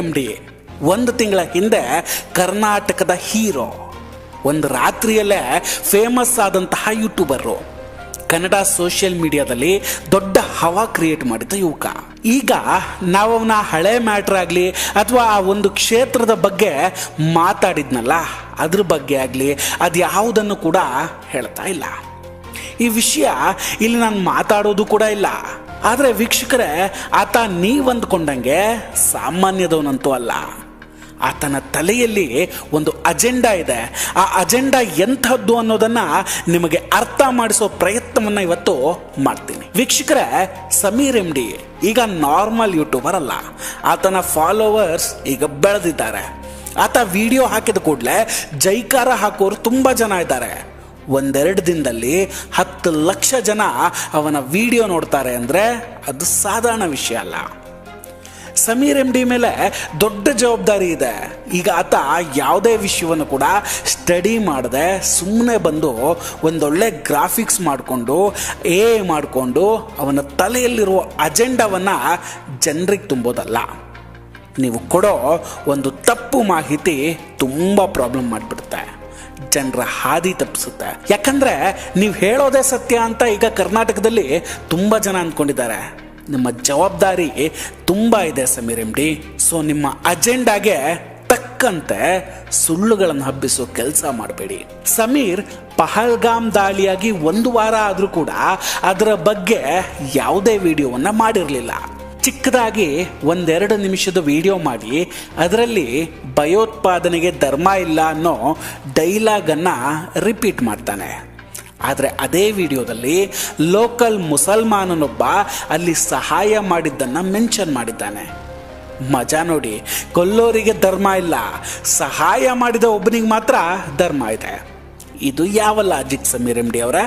M D ಒಂದು ತಿಂಗಳ ಹಿಂದೆ ಕರ್ನಾಟಕದ ಹೀರೋ, ಒಂದು ರಾತ್ರಿಯಲ್ಲೇ ಫೇಮಸ್ ಆದಂತಹ ಯೂಟ್ಯೂಬರು ಕನ್ನಡ ಸೋಷಿಯಲ್ ಮೀಡಿಯಾದಲ್ಲಿ ದೊಡ್ಡ ಹವಾ ಕ್ರಿಯೇಟ್ ಮಾಡಿದ ಯುವಕ. ಈಗ ನಾವು ಅವನ ಹಳೆ ಮ್ಯಾಟ್ರ್ ಆಗಲಿ ಅಥವಾ ಆ ಒಂದು ಕ್ಷೇತ್ರದ ಬಗ್ಗೆ ಮಾತಾಡಿದ್ನಲ್ಲ, ಅದ್ರ ಬಗ್ಗೆ ಆಗಲಿ ಅದು ಯಾವುದನ್ನು ಕೂಡ ಹೇಳ್ತಾ ಇಲ್ಲ. ಈ ವಿಷಯ ಇಲ್ಲಿ ನಾನು ಮಾತಾಡೋದು ಕೂಡ ಇಲ್ಲ. ಆದರೆ ವೀಕ್ಷಕರೇ, ಆತ ನೀವು ಅಂದ್ಕೊಂಡಂಗೆ ಸಾಮಾನ್ಯದವನಂತೂ ಅಲ್ಲ. ಆತನ ತಲೆಯಲ್ಲಿ ಒಂದು ಅಜೆಂಡಾ ಇದೆ. ಆ ಅಜೆಂಡಾ ಎಂಥದ್ದು ಅನ್ನೋದನ್ನು ನಿಮಗೆ ಅರ್ಥ ಮಾಡಿಸೋ ಪ್ರಯತ್ನವನ್ನು ಇವತ್ತು ಮಾಡ್ತೀನಿ. ವೀಕ್ಷಕರೇ, ಸಮೀರ್ ಎಂ ಡಿ ಈಗ ನಾರ್ಮಲ್ ಯೂಟ್ಯೂಬರ್ ಅಲ್ಲ. ಆತನ ಫಾಲೋವರ್ಸ್ ಈಗ ಬೆಳೆದಿದ್ದಾರೆ. ಆತ ವಿಡಿಯೋ ಹಾಕಿದ ಕೂಡಲೇ ಜೈಕಾರ ಹಾಕೋರು ತುಂಬ ಜನ ಇದ್ದಾರೆ. ಒಂದೆರಡು ದಿನದಲ್ಲಿ ಹತ್ತು ಲಕ್ಷ ಜನ ಅವನ ವಿಡಿಯೋ ನೋಡ್ತಾರೆ ಅಂದರೆ ಅದು ಸಾಧಾರಣ ವಿಷಯ ಅಲ್ಲ. ಸಮೀರ್ ಎಂ ಡಿ ಮೇಲೆ ದೊಡ್ಡ ಜವಾಬ್ದಾರಿ ಇದೆ. ಈಗ ಆತ ಯಾವುದೇ ವಿಷಯವನ್ನು ಕೂಡ ಸ್ಟಡಿ ಮಾಡದೆ ಸುಮ್ಮನೆ ಬಂದು ಒಂದೊಳ್ಳೆ ಗ್ರಾಫಿಕ್ಸ್ ಮಾಡಿಕೊಂಡು ಎ ಮಾಡಿಕೊಂಡು ಅವನ ತಲೆಯಲ್ಲಿರುವ ಅಜೆಂಡಾವನ್ನು ಜನರಿಗೆ ತುಂಬೋದಲ್ಲ. ನೀವು ಕೊಡೋ ಒಂದು ತಪ್ಪು ಮಾಹಿತಿ ತುಂಬ ಪ್ರಾಬ್ಲಮ್ ಮಾಡಿಬಿಡುತ್ತೆ. ಜನರ ಹಾದಿ ತಪ್ಪಿಸುತ್ತೆ. ಯಾಕಂದ್ರೆ ನೀವು ಹೇಳೋದೇ ಸತ್ಯ ಅಂತ ಈಗ ಕರ್ನಾಟಕದಲ್ಲಿ ತುಂಬ ಜನ ಅಂದ್ಕೊಂಡಿದ್ದಾರೆ ನಿಮ್ಮ ಜವಾಬ್ದಾರಿ ತುಂಬ ಇದೆ ಸಮೀರ್ ಎಂ ಡಿ. ಸೊ ನಿಮ್ಮ ಅಜೆಂಡಾಗೆ ತಕ್ಕಂತೆ ಸುಳ್ಳುಗಳನ್ನು ಹಬ್ಬಿಸೋ ಕೆಲಸ ಮಾಡಬೇಡಿ. ಸಮೀರ್ ಪಹಲ್ಗಾಮ್ ದಾಳಿಯಾಗಿ ಒಂದು ವಾರ ಆದರೂ ಕೂಡ ಅದರ ಬಗ್ಗೆ ಯಾವುದೇ ವಿಡಿಯೋವನ್ನು ಮಾಡಿರಲಿಲ್ಲ. ಚಿಕ್ಕದಾಗಿ ಒಂದೆರಡು ನಿಮಿಷದ ವಿಡಿಯೋ ಮಾಡಿ, ಅದರಲ್ಲಿ ಭಯೋತ್ಪಾದನೆಗೆ ಧರ್ಮ ಇಲ್ಲ ಅನ್ನೋ ಡೈಲಾಗನ್ನು ರಿಪೀಟ್ ಮಾಡ್ತಾನೆ. ಆದರೆ ಅದೇ ವಿಡಿಯೋದಲ್ಲಿ ಲೋಕಲ್ ಮುಸಲ್ಮಾನನೊಬ್ಬ ಅಲ್ಲಿ ಸಹಾಯ ಮಾಡಿದ್ದನ್ನು ಮೆನ್ಷನ್ ಮಾಡಿದ್ದಾನೆ. ಮಜಾ ನೋಡಿ, ಕೊಲ್ಲೋರಿಗೆ ಧರ್ಮ ಇಲ್ಲ, ಸಹಾಯ ಮಾಡಿದ ಒಬ್ಬನಿಗೆ ಮಾತ್ರ ಧರ್ಮ ಇದೆ. ಇದು ಯಾವ ಲಾಜಿಕ್ ಸಮೀರ್ ಎಂ ಡಿ ಅವರ?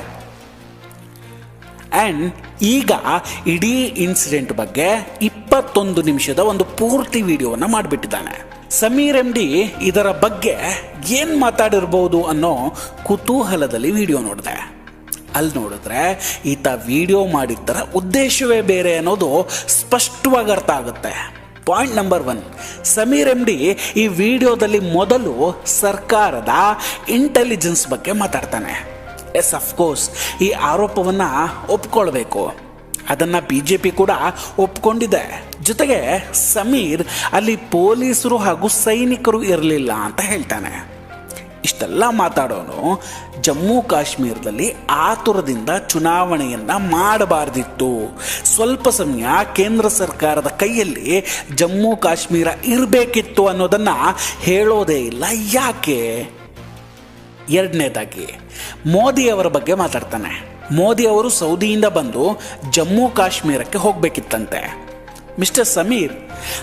ಆ್ಯಂಡ್ ಈಗ ಇಡೀ ಇನ್ಸಿಡೆಂಟ್ ಬಗ್ಗೆ ಇಪ್ಪತ್ತೊಂದು ನಿಮಿಷದ ಒಂದು ಪೂರ್ತಿ ವಿಡಿಯೋವನ್ನು ಮಾಡಿಬಿಟ್ಟಿದ್ದಾನೆ. ಸಮೀರ್ ಎಂ ಡಿ ಇದರ ಬಗ್ಗೆ ಏನು ಮಾತಾಡಿರ್ಬೋದು ಅನ್ನೋ ಕುತೂಹಲದಲ್ಲಿ ವಿಡಿಯೋ ನೋಡಿದೆ. ಅಲ್ಲಿ ನೋಡಿದ್ರೆ ಈತ ವಿಡಿಯೋ ಮಾಡಿದ್ದರ ಉದ್ದೇಶವೇ ಬೇರೆ ಅನ್ನೋದು ಸ್ಪಷ್ಟವಾಗಿ ಅರ್ಥ ಆಗುತ್ತೆ. Point number one Sameer M D ಈ ವಿಡಿಯೋದಲ್ಲಿ ಮೊದಲು ಸರ್ಕಾರದ ಇಂಟೆಲಿಜೆನ್ಸ್ ಬಗ್ಗೆ ಮಾತಾಡ್ತಾನೆ. ಎಸ್ ಅಫ್ಕೋರ್ಸ್ ಈ ಆರೋಪವನ್ನು ಒಪ್ಕೊಳ್ಬೇಕು. ಅದನ್ನು ಬಿ ಜೆ ಪಿ ಕೂಡ ಒಪ್ಕೊಂಡಿದೆ. ಜೊತೆಗೆ ಸಮೀರ್ ಅಲ್ಲಿ ಪೊಲೀಸರು ಹಾಗೂ ಸೈನಿಕರು ಇರಲಿಲ್ಲ ಅಂತ ಹೇಳ್ತಾನೆ. ಇಷ್ಟೆಲ್ಲ ಮಾತಾಡೋನು ಜಮ್ಮು ಕಾಶ್ಮೀರದಲ್ಲಿ ಆತುರದಿಂದ ಚುನಾವಣೆಯನ್ನ ಮಾಡಬಾರ್ದಿತ್ತು. ಸ್ವಲ್ಪ ಸಮಯ ಕೇಂದ್ರ ಸರ್ಕಾರದ ಕೈಯಲ್ಲಿ ಜಮ್ಮು ಕಾಶ್ಮೀರ ಇರಬೇಕಿತ್ತು ಅನ್ನೋದನ್ನು ಹೇಳೋದೇ ಇಲ್ಲ. ಯಾಕೆ? ಎರಡನೇದಾಗಿ ಮೋದಿಯವರ ಬಗ್ಗೆ ಮಾತಾಡ್ತಾನೆ. ಮೋದಿ ಅವರು ಸೌದಿಯಿಂದ ಬಂದು ಜಮ್ಮು ಕಾಶ್ಮೀರಕ್ಕೆ ಹೋಗಬೇಕಿತ್ತಂತೆ. ಮಿಸ್ಟರ್ ಸಮೀರ್,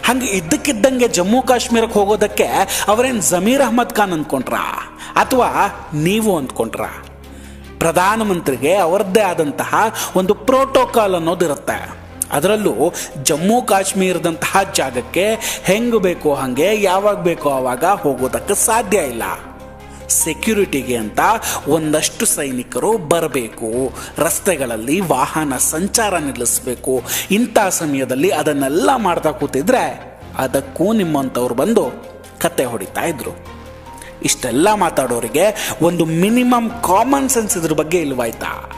ಹಂಗೆ ಇದ್ದಕ್ಕಿದ್ದಂಗೆ ಜಮ್ಮು ಕಾಶ್ಮೀರಕ್ಕೆ ಹೋಗೋದಕ್ಕೆ ಅವರೇನು ಜಮೀರ್ ಅಹ್ಮದ್ ಖಾನ್ ಅಂದ್ಕೊಂಡ್ರಾ ಅಥವಾ ನೀವು ಅಂದ್ಕೊಂಡ್ರಾ ಪ್ರಧಾನಮಂತ್ರಿಗೆ ಅವರದ್ದೇ ಆದಂತಹ ಒಂದು ಪ್ರೋಟೋಕಾಲ್ ಅನ್ನೋದಿರುತ್ತೆ ಅದರಲ್ಲೂ ಜಮ್ಮು ಕಾಶ್ಮೀರದಂತಹ ಜಾಗಕ್ಕೆ ಹೆಂಗೆ ಬೇಕೋ ಹಾಗೆ ಯಾವಾಗ ಬೇಕೋ ಆವಾಗ ಹೋಗೋದಕ್ಕೆ ಸಾಧ್ಯ ಇಲ್ಲ. ಸೆಕ್ಯೂರಿಟಿಗೆ ಅಂತ ಒಂದಷ್ಟು ಸೈನಿಕರು ಬರಬೇಕು. ರಸ್ತೆಗಳಲ್ಲಿ ವಾಹನ ಸಂಚಾರ ನಿಲ್ಲಿಸಬೇಕು. ಇಂಥ ಸಮಯದಲ್ಲಿ ಅದನ್ನೆಲ್ಲ ಮಾಡ್ತಾ ಕೂತಿದ್ರೆ ಅದಕ್ಕೂ ನಿಮ್ಮಂಥವ್ರು ಬಂದು ಕತೆ ಹೊಡಿತಾ ಇದ್ರು. ಇಷ್ಟೆಲ್ಲ ಮಾತಾಡೋರಿಗೆ ಒಂದು ಮಿನಿಮಮ್ ಕಾಮನ್ ಸೆನ್ಸ್ ಇದ್ರ ಬಗ್ಗೆ ಇಲ್ವಾಯ್ತಾ?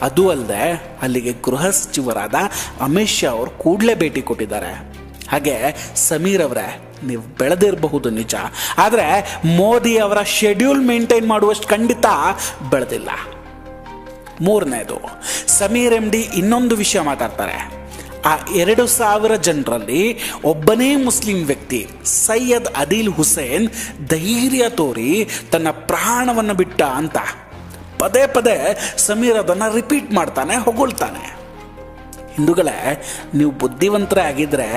ಅದು ಅಲ್ಲದೆ ಅಲ್ಲಿಗೆ ಗೃಹ ಸಚಿವರಾದ ಅಮಿತ್ ಶಾ ಅವರು ಕೂಡಲೇ ಭೇಟಿ ಕೊಟ್ಟಿದ್ದಾರೆ. ಹಾಗೆ ಸಮೀರ್ ಅವರೇ ನೀವು ಬೆಳೆದಿರಬಹುದು ನಿಜ. ಆದರೆ ಮೋದಿ ಅವರ ಶೆಡ್ಯೂಲ್ ಮೇಂಟೈನ್ ಮಾಡುವಷ್ಟು ಖಂಡಿತ ಬೆಳೆದಿಲ್ಲ. ಮೂರನೇದು, ಸಮೀರ್ ಎಂ ಡಿ ಇನ್ನೊಂದು ವಿಷಯ ಮಾತಾಡ್ತಾರೆ. ಆ ಎರಡು ಸಾವಿರ ಜನರಲ್ಲಿ ಒಬ್ಬನೇ ಮುಸ್ಲಿಂ ವ್ಯಕ್ತಿ ಸೈಯದ್ ಅದಿಲ್ ಹುಸೇನ್ ಧೈರ್ಯ ತೋರಿ ತನ್ನ ಪ್ರಾಣವನ್ನು ಬಿಟ್ಟ ಅಂತ ಪದೇ ಪದೇ ಸಮೀರ್ ಅದನ್ನು ರಿಪೀಟ್ ಮಾಡ್ತಾನೆ, ಹೊಗಳ್ತಾನೆ. ಹಿಂದೂಗಳೇ, ನೀವು ಬುದ್ಧಿವಂತರೇ ಆಗಿದ್ದರೆ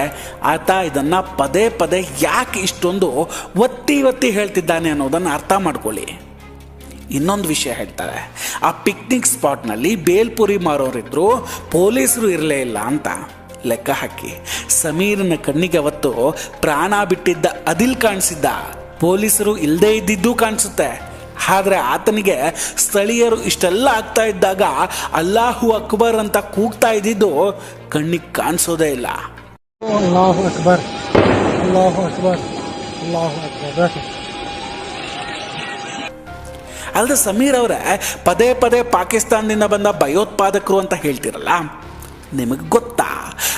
ಆತ ಇದನ್ನು ಪದೇ ಪದೇ ಯಾಕೆ ಇಷ್ಟೊಂದು ಒತ್ತಿ ಒತ್ತಿ ಹೇಳ್ತಿದ್ದಾನೆ ಅನ್ನೋದನ್ನು ಅರ್ಥ ಮಾಡ್ಕೊಳ್ಳಿ. ಇನ್ನೊಂದು ವಿಷಯ ಹೇಳ್ತಾರೆ, ಆ ಪಿಕ್ನಿಕ್ ಸ್ಪಾಟ್ನಲ್ಲಿ ಬೇಲ್ಪುರಿ ಮಾರೋರಿದ್ರು, ಪೊಲೀಸರು ಇರಲೇ ಇಲ್ಲ ಅಂತ. ಲೆಕ್ಕ ಹಾಕಿ, ಸಮೀರನ ಕಣ್ಣಿಗೆ ಅವತ್ತು ಪ್ರಾಣ ಬಿಟ್ಟಿದ್ದ ಅದಿಲ್ ಕಾಣಿಸಿದ್ದ. ಪೊಲೀಸರು ಇಲ್ಲದೇ ಇದ್ದಿದ್ದು ಕಾಣಿಸುತ್ತೆ. ಆದರೆ ಆತನಿಗೆ ಸ್ಥಳೀಯರು ಇಷ್ಟೆಲ್ಲ ಆಗ್ತಾ ಇದ್ದಾಗ ಅಲ್ಲಾಹು ಅಕ್ಬರ್ ಅಂತ ಕೂಗ್ತಾ ಇದ್ದಿದ್ದು ಕಣ್ಣಿಗೆ ಕಾಣಿಸೋದೇ ಇಲ್ಲ. ಅಲ್ಲಾಹು ಅಕ್ಬರ್ ಅಲ್ಲಾಹು ಅಕ್ಬರ್ ಅಲ್ಲಾಹು ಅಕ್ಬರ್. ಅಲ್ಲದೆ ಸಮೀರ್ ಅವರೇ ಪದೇ ಪದೇ ಪಾಕಿಸ್ತಾನದಿಂದ ಬಂದ ಭಯೋತ್ಪಾದಕರು ಅಂತ ಹೇಳ್ತಿರಲ್ಲ? ನಿಮಗೆ ಗೊತ್ತಾ?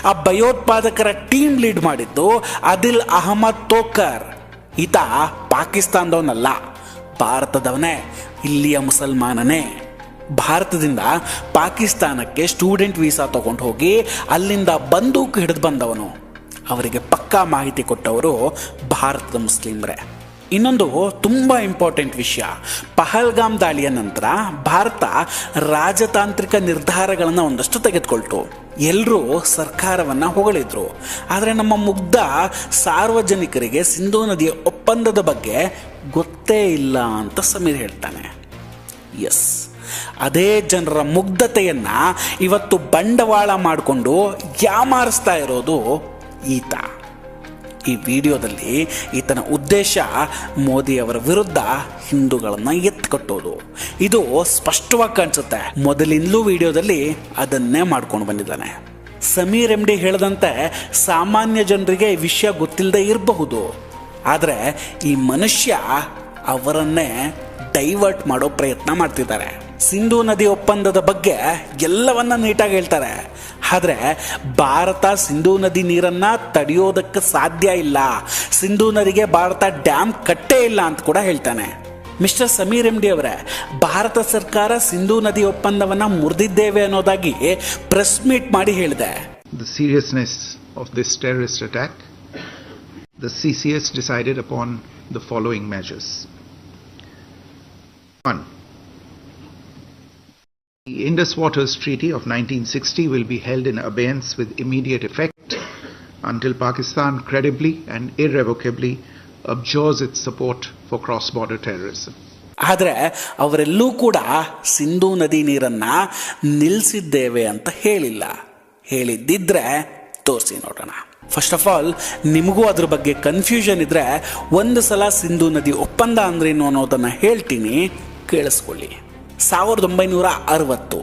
ಆ ಭಯೋತ್ಪಾದಕರ ಟೀಮ್ ಲೀಡ್ ಮಾಡಿದ್ದು ಅದಿಲ್ ಅಹಮದ್ ತೋಕರ್. ಈತ ಪಾಕಿಸ್ತಾನದವನಲ್ಲ. ಭಾರತದವನೇ, ಇಲ್ಲಿಯ ಮುಸಲ್ಮಾನನೇ. ಭಾರತದಿಂದ ಪಾಕಿಸ್ತಾನಕ್ಕೆ ಸ್ಟೂಡೆಂಟ್ ವೀಸಾ ತಗೊಂಡು ಹೋಗಿ ಅಲ್ಲಿಂದ ಬಂದೂಕು ಹಿಡಿದು ಬಂದವನು. ಅವರಿಗೆ ಪಕ್ಕಾ ಮಾಹಿತಿ ಕೊಟ್ಟವರು ಭಾರತದ ಮುಸ್ಲಿಮರೇ. ಇನ್ನೊಂದು ತುಂಬ ಇಂಪಾರ್ಟೆಂಟ್ ವಿಷಯ, ಪಹಲ್ಗಾಮ್ ದಾಳಿಯ ನಂತರ ಭಾರತ ರಾಜತಾಂತ್ರಿಕ ನಿರ್ಧಾರಗಳನ್ನು ಒಂದಷ್ಟು ತೆಗೆದುಕೊಳ್ತು. ಎಲ್ಲರೂ ಸರ್ಕಾರವನ್ನು ಹೊಗಳಿದ್ರು. ಆದರೆ ನಮ್ಮ ಮುಗ್ಧ ಸಾರ್ವಜನಿಕರಿಗೆ ಸಿಂಧೂ ನದಿಯ ಒಪ್ಪಂದದ ಬಗ್ಗೆ ಗೊತ್ತೇ ಇಲ್ಲ ಅಂತ ಸಮೀರ್ ಹೇಳ್ತಾನೆ. ಎಸ್ ಅದೇ ಜನರ ಮುಗ್ಧತೆಯನ್ನ ಇವತ್ತು ಬಂಡವಾಳ ಮಾಡಿಕೊಂಡು ಯಾಮಾರಿಸ್ತಾ ಇರೋದು ಈತ. ಈ ವಿಡಿಯೋದಲ್ಲಿ ಈತನ ಉದ್ದೇಶ ಮೋದಿಯವರ ವಿರುದ್ಧ ಹಿಂದೂಗಳನ್ನು ಎತ್ಕಟ್ಟೋದು. ಇದು ಸ್ಪಷ್ಟವಾಗಿ ಕಾಣಿಸುತ್ತೆ. ಮೊದಲಿಂದಲೂ ವಿಡಿಯೋದಲ್ಲಿ ಅದನ್ನೇ ಮಾಡ್ಕೊಂಡು ಬಂದಿದ್ದಾನೆ. ಸಮೀರ್ ಎಂ ಡಿ ಹೇಳದಂತೆ ಸಾಮಾನ್ಯ ಜನರಿಗೆ ವಿಷಯ ಗೊತ್ತಿಲ್ಲದೆ ಇರಬಹುದು. ಆದರೆ ಈ ಮನುಷ್ಯ ಅವರನ್ನೇ ಡೈವರ್ಟ್ ಮಾಡೋ ಪ್ರಯತ್ನ ಮಾಡ್ತಿದ್ದಾರೆ. ಸಿಂಧೂ ನದಿ ಒಪ್ಪಂದದ ಬಗ್ಗೆ ಎಲ್ಲವನ್ನ ನೀಟಾಗಿ ಹೇಳ್ತಾರೆ. ಆದರೆ ಭಾರತ ಸಿಂಧೂ ನದಿ ನೀರನ್ನ ತಡೆಯೋದಕ್ಕೆ ಸಾಧ್ಯ ಇಲ್ಲ. ಸಿಂಧೂ ನದಿಗೆ ಭಾರತ ಡ್ಯಾಮ್ ಕಟ್ಟೇ ಇಲ್ಲ ಅಂತ ಕೂಡ ಹೇಳ್ತಾನೆ. ಮಿಸ್ಟರ್ ಸಮೀರ್ ಎಂ ಡಿ ಅವರೇ ಭಾರತ ಸರ್ಕಾರ ಸಿಂಧೂ ನದಿ ಒಪ್ಪಂದವನ್ನ ಮುರಿದಿದ್ದೇವೆ ಅನ್ನೋದಾಗಿ ಪ್ರೆಸ್ ಮೀಟ್ ಮಾಡಿ ಹೇಳಿದೆ. The seriousness of this terrorist attack, the CCS decided upon the following measures. One, the Indus Waters Treaty of 1960 will be held in abeyance with immediate effect until Pakistan credibly and irrevocably abjures its support for cross border terrorism. ಆದರೆ ಅವರೆಲ್ಲೂ ಕೂಡ ಸಿಂಧೂ ನದಿ ನೀರನ್ನ ನಿಲ್ಲಿಸಿದ್ದೇವೆ ಅಂತ ಹೇಳಿಲ್ಲ ಹೇಳಿದ್ದಿದ್ರೆ ತೋರಿಸಿ ನೋಡೋಣ first of all ನಿಮಗೂ ಅದ್ರ ಬಗ್ಗೆ ಕನ್ಫ್ಯೂಷನ್ ಇದ್ರೆ ಒಂದು ಸಲ ಸಿಂಧೂ ನದಿ ಒಪ್ಪಂದ ಅಂದ್ರೇನು ಅನ್ನೋದನ್ನು ಹೇಳ್ತೀನಿ, ಕೇಳಿಸ್ಕೊಳ್ಳಿ. ಸಾವಿರದ ಒಂಬೈನೂರ ಅರವತ್ತು,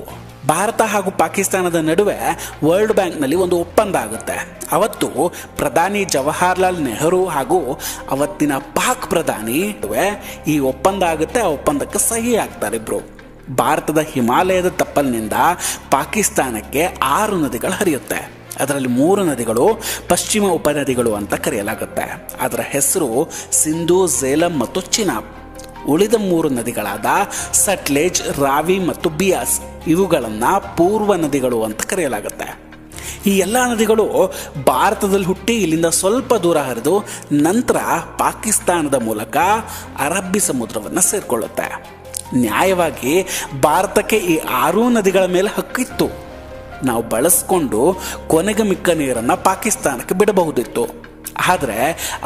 ಭಾರತ ಹಾಗೂ ಪಾಕಿಸ್ತಾನದ ನಡುವೆ ವರ್ಲ್ಡ್ ಬ್ಯಾಂಕ್ನಲ್ಲಿ ಒಂದು ಒಪ್ಪಂದ ಆಗುತ್ತೆ. ಅವತ್ತು ಪ್ರಧಾನಿ ಜವಾಹರ್ಲಾಲ್ ನೆಹರು ಹಾಗೂ ಅವತ್ತಿನ ಪಾಕ್ ಪ್ರಧಾನಿ ನಡುವೆ ಈ ಒಪ್ಪಂದ ಆಗುತ್ತೆ. ಆ ಒಪ್ಪಂದಕ್ಕೆ ಸಹಿ ಆಗ್ತಾರೆ ಇಬ್ರು. ಭಾರತದ ಹಿಮಾಲಯದ ತಪ್ಪಲಿನಿಂದ ಪಾಕಿಸ್ತಾನಕ್ಕೆ ಆರು ನದಿಗಳು ಹರಿಯುತ್ತೆ. ಅದರಲ್ಲಿ ಮೂರು ನದಿಗಳು ಪಶ್ಚಿಮ ಉಪನದಿಗಳು ಅಂತ ಕರೆಯಲಾಗುತ್ತೆ. ಅದರ ಹೆಸರು ಸಿಂಧು ಝೇಲಂ ಮತ್ತು ಚಿನಾಬ್. ಉಳಿದ ಮೂರು ನದಿಗಳಾದ ಸಟ್ಲೇಜ್, ರಾವಿ ಮತ್ತು ಬಿಯಾಸ್ ಇವುಗಳನ್ನು ಪೂರ್ವ ನದಿಗಳು ಅಂತ ಕರೆಯಲಾಗುತ್ತೆ. ಈ ಎಲ್ಲ ನದಿಗಳು ಭಾರತದಲ್ಲಿ ಹುಟ್ಟಿ ಇಲ್ಲಿಂದ ಸ್ವಲ್ಪ ದೂರ ಹರಿದು ನಂತರ ಪಾಕಿಸ್ತಾನದ ಮೂಲಕ ಅರಬ್ಬಿ ಸಮುದ್ರವನ್ನು ಸೇರಿಕೊಳ್ಳುತ್ತೆ. ನ್ಯಾಯವಾಗಿ ಭಾರತಕ್ಕೆ ಈ ಆರೂ ನದಿಗಳ ಮೇಲೆ ಹಕ್ಕಿತ್ತು. ನಾವು ಬಳಸ್ಕೊಂಡು ಕೊನೆಗೆ ಮಿಕ್ಕ ನೀರನ್ನು ಪಾಕಿಸ್ತಾನಕ್ಕೆ ಬಿಡಬಹುದಿತ್ತು. ಆದರೆ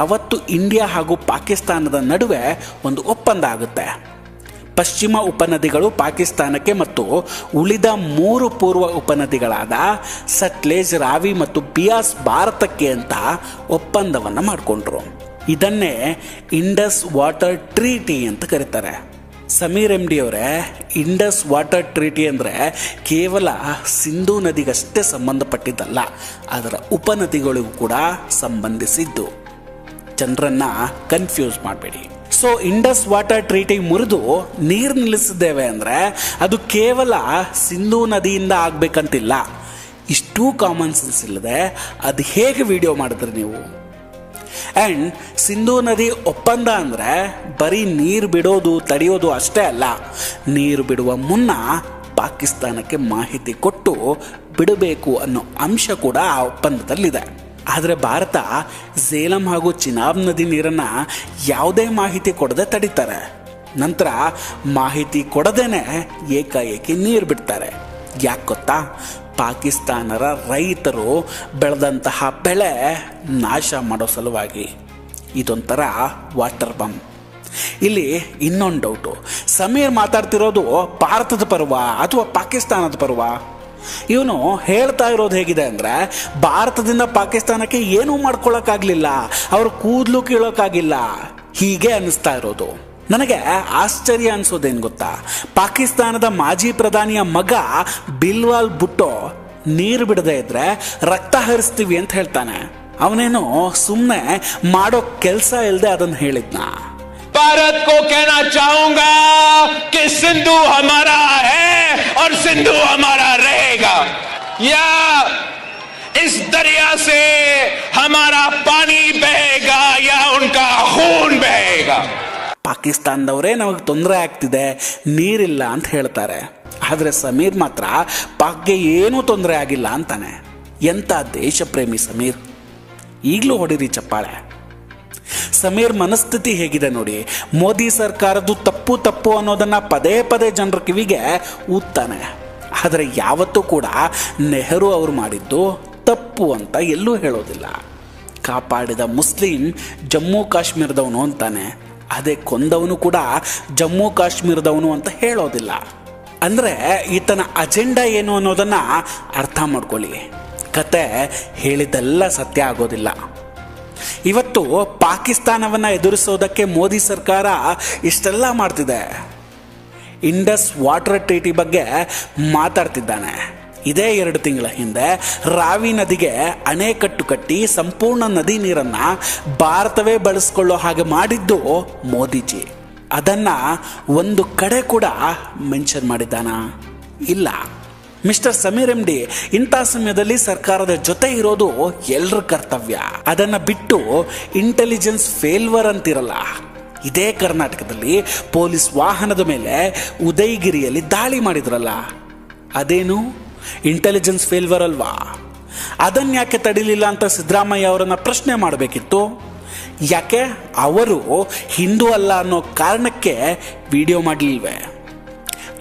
ಅವತ್ತು ಇಂಡಿಯಾ ಹಾಗೂ ಪಾಕಿಸ್ತಾನದ ನಡುವೆ ಒಂದು ಒಪ್ಪಂದ ಆಗುತ್ತೆ. ಪಶ್ಚಿಮ ಉಪನದಿಗಳು ಪಾಕಿಸ್ತಾನಕ್ಕೆ ಮತ್ತು ಉಳಿದ ಮೂರು ಪೂರ್ವ ಉಪನದಿಗಳಾದ ಸಟ್ಲೇಜ್, ರಾವಿ ಮತ್ತು ಬಿಯಾಸ್ ಭಾರತಕ್ಕೆ ಅಂತ ಒಪ್ಪಂದವನ್ನು ಮಾಡಿಕೊಂಡ್ರು. ಇದನ್ನೇ ಇಂಡಸ್ ವಾಟರ್ ಟ್ರೀಟಿ ಅಂತ ಕರೀತಾರೆ. ಸಮೀರ್ ಎಂ ಡಿ ಅವರೇ, ಇಂಡಸ್ ವಾಟರ್ ಟ್ರೀಟಿ ಅಂದರೆ ಕೇವಲ ಸಿಂಧೂ ನದಿಗಷ್ಟೇ ಸಂಬಂಧಪಟ್ಟಿದ್ದಲ್ಲ, ಅದರ ಉಪನದಿಗಳಿಗೂ ಕೂಡ ಸಂಬಂಧಿಸಿದ್ದು. ಜನರನ್ನ ಕನ್ಫ್ಯೂಸ್ ಮಾಡಬೇಡಿ. ಸೊ ಇಂಡಸ್ ವಾಟರ್ ಟ್ರೀಟಿ ಮುರಿದು ನೀರು ನಿಲ್ಲಿಸಿದ್ದೇವೆ ಅಂದರೆ ಅದು ಕೇವಲ ಸಿಂಧೂ ನದಿಯಿಂದ ಆಗಬೇಕಂತಿಲ್ಲ. ಇಷ್ಟೂ ಕಾಮನ್ ಸೆನ್ಸ್ ಇಲ್ಲದೆ ಅದು ಹೇಗೆ ವಿಡಿಯೋ ಮಾಡಿದ್ರಿ ನೀವು? ಆ್ಯಂಡ್ ಸಿಂಧೂ ನದಿ ಒಪ್ಪಂದ ಅಂದರೆ ಬರೀ ನೀರು ಬಿಡೋದು, ತಡೆಯೋದು ಅಷ್ಟೇ ಅಲ್ಲ. ನೀರು ಬಿಡುವ ಮುನ್ನ ಪಾಕಿಸ್ತಾನಕ್ಕೆ ಮಾಹಿತಿ ಕೊಟ್ಟು ಬಿಡಬೇಕು ಅನ್ನೋ ಅಂಶ ಕೂಡ ಆ ಒಪ್ಪಂದದಲ್ಲಿದೆ. ಆದರೆ ಭಾರತ ಝೇಲಂ ಹಾಗೂ ಚಿನಾಬ್ ನದಿ ನೀರನ್ನು ಯಾವುದೇ ಮಾಹಿತಿ ಕೊಡದೆ ತಡೀತಾರೆ. ನಂತರ ಮಾಹಿತಿ ಕೊಡದೇನೆ ಏಕಾಏಕಿ ನೀರು ಬಿಡ್ತಾರೆ. ಯಾಕೆ ಗೊತ್ತಾ? ಪಾಕಿಸ್ತಾನರ ರೈತರು ಬೆಳೆದಂತಹ ಬೆಳೆ ನಾಶ ಮಾಡೋ ಸಲುವಾಗಿ ಇದೊಂಥರ ವಾಟರ್ ಬಂಪ್. ಇಲ್ಲಿ ಇನ್ನೊಂದು ಡೌಟು ಸಮೀರ್ ಮಾತಾಡ್ತಿರೋದು ಭಾರತದ ಪರ್ವ ಅಥವಾ ಪಾಕಿಸ್ತಾನದ ಪರ್ವ? ಇವನು ಹೇಳ್ತಾ ಇರೋದು ಹೇಗಿದೆ ಅಂದರೆ ಭಾರತದಿಂದ ಪಾಕಿಸ್ತಾನಕ್ಕೆ ಏನೂ ಮಾಡ್ಕೊಳ್ಳೋಕ್ಕಾಗಲಿಲ್ಲ ಅವ್ರ ಕೂದಲು ಕೀಳೋಕ್ಕಾಗಿಲ್ಲ. ಹೀಗೆ ಅನ್ನಿಸ್ತಾ ಇರೋದು. ನನಗೆ ಆಶ್ಚರ್ಯ ಅನ್ಸೋದೇನು ಗೊತ್ತಾ ಪಾಕಿಸ್ತಾನದ ಮಾಜಿ ಪ್ರಧಾನಿಯ ಮಗ ಬಿಲ್ವಾಲ್ ಭುಟ್ಟೋ ನೀರು ಬಿಡದೇ ಇದ್ರೆ ರಕ್ತ ಹರಿಸ್ತೀವಿ ಅಂತ ಹೇಳ್ತಾನೆ ಅವನೇನೋ ಸುಮ್ಮನೆ ಮಾಡೋ ಕೆಲಸ ಇಲ್ಲದೆ ಅದನ್ನು ಹೇಳಿದ್ನ भारत को कहना चाहूंगा कि सिंधु हमारा है और सिंधु हमारा रहेगा या इस दरिया से हमारा पानी बहेगा या उनका खून बहेगा ಪಾಕಿಸ್ತಾನದವರೇ ನಮಗೆ ತೊಂದರೆ ಆಗ್ತಿದೆ, ನೀರಿಲ್ಲ ಅಂತ ಹೇಳ್ತಾರೆ. ಆದರೆ ಸಮೀರ್ ಮಾತ್ರ ಪಾಕ್ಗೆ ಏನೂ ತೊಂದರೆ ಆಗಿಲ್ಲ ಅಂತಾನೆ. ಎಂಥ ದೇಶ ಪ್ರೇಮಿ ಸಮೀರ್? ಈಗಲೂ ಹೊಡಿರಿ ಚಪ್ಪಾಳೆ. ಸಮೀರ್ ಮನಸ್ಥಿತಿ ಹೇಗಿದೆ ನೋಡಿ. ಮೋದಿ ಸರ್ಕಾರದ್ದು ತಪ್ಪು ತಪ್ಪು ಅನ್ನೋದನ್ನ ಪದೇ ಪದೇ ಜನರ ಕಿವಿಗೆ ಊದ್ತಾನೆ. ಆದರೆ ಯಾವತ್ತೂ ಕೂಡ ನೆಹರು ಅವರು ಮಾಡಿದ್ದು ತಪ್ಪು ಅಂತ ಎಲ್ಲೂ ಹೇಳೋದಿಲ್ಲ. ಕಾಪಾಡಿದ ಮುಸ್ಲಿಂ ಜಮ್ಮು ಕಾಶ್ಮೀರದವನು ಅಂತಾನೆ. ಅದೇ ಕೊಂದವನು ಕೂಡ ಜಮ್ಮು ಕಾಶ್ಮೀರದವನು ಅಂತ ಹೇಳೋದಿಲ್ಲ. ಅಂದರೆ ಈತನ ಅಜೆಂಡಾ ಏನು ಅನ್ನೋದನ್ನು ಅರ್ಥ ಮಾಡ್ಕೊಳ್ಳಿ. ಕತೆ ಹೇಳಿದ್ದೆಲ್ಲ ಸತ್ಯ ಆಗೋದಿಲ್ಲ. ಇವತ್ತು ಪಾಕಿಸ್ತಾನವನ್ನು ಎದುರಿಸೋದಕ್ಕೆ ಮೋದಿ ಸರ್ಕಾರ ಇಷ್ಟೆಲ್ಲ ಮಾಡ್ತಿದೆ. ಇಂಡಸ್ ವಾಟರ್ ಟ್ರೀಟಿ ಬಗ್ಗೆ ಮಾತಾಡ್ತಿದ್ದಾನೆ. ಇದೇ ಎರಡು ತಿಂಗಳ ಹಿಂದೆ ರಾವಿ ನದಿಗೆ ಅಣೆಕಟ್ಟು ಕಟ್ಟಿ ಸಂಪೂರ್ಣ ನದಿ ನೀರನ್ನ ಭಾರತವೇ ಬಳಸ್ಕೊಳ್ಳೋ ಹಾಗೆ ಮಾಡಿದ್ದು ಮೋದಿಜಿ. ಅದನ್ನ ಒಂದು ಕಡೆ ಕೂಡ ಮೆನ್ಷನ್ ಮಾಡಿದ್ದಾನ? ಇಲ್ಲ. ಮಿಸ್ಟರ್ ಸಮೀರ್ ಎಂ ಡಿ, ಇಂಥ ಸಮಯದಲ್ಲಿ ಸರ್ಕಾರದ ಜೊತೆ ಇರೋದು ಎಲ್ಲರ ಕರ್ತವ್ಯ. ಅದನ್ನ ಬಿಟ್ಟು ಇಂಟೆಲಿಜೆನ್ಸ್ ಫೇಲ್ವರ್ ಅಂತಿರಲ್ಲ. ಇದೇ ಕರ್ನಾಟಕದಲ್ಲಿ ಪೊಲೀಸ್ ವಾಹನದ ಮೇಲೆ ಉದಯಗಿರಿಯಲ್ಲಿ ದಾಳಿ ಮಾಡಿದ್ರಲ್ಲ. ಅದೇನು? ಇಂಟೆಲಿಜೆನ್ಸ್ ಫೇಲ್ವರ್ ಅಲ್ವಾ? ಅದನ್ಯಾಕೆ ತಡಿಲಿಲ್ಲ ಅಂತ ಸಿದ್ದರಾಮಯ್ಯ ಅವರನ್ನು ಪ್ರಶ್ನೆ ಮಾಡಬೇಕಿತ್ತು? ಯಾಕೆ? ಅವರು ಹಿಂದೂ ಅಲ್ಲ ಅನ್ನೋ ಕಾರಣಕ್ಕೆ ವಿಡಿಯೋ ಮಾಡಲಿಲ್ವೆ?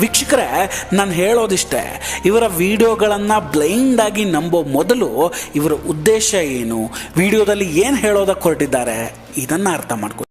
ವೀಕ್ಷಕರೇ, ನಾನು ಹೇಳೋದಿಷ್ಟೇ, ಇವರ ವಿಡಿಯೋಗಳನ್ನು ಬ್ಲೈಂಡ್ ಆಗಿ ನಂಬೋ ಮೊದಲು ಇವರ ಉದ್ದೇಶ ಏನು? ವಿಡಿಯೋದಲ್ಲಿ ಏನು ಹೇಳೋದಕ್ಕೆ ಹೊರಟಿದ್ದಾರೆ? ಇದನ್ನು ಅರ್ಥ ಮಾಡ್ಕೊ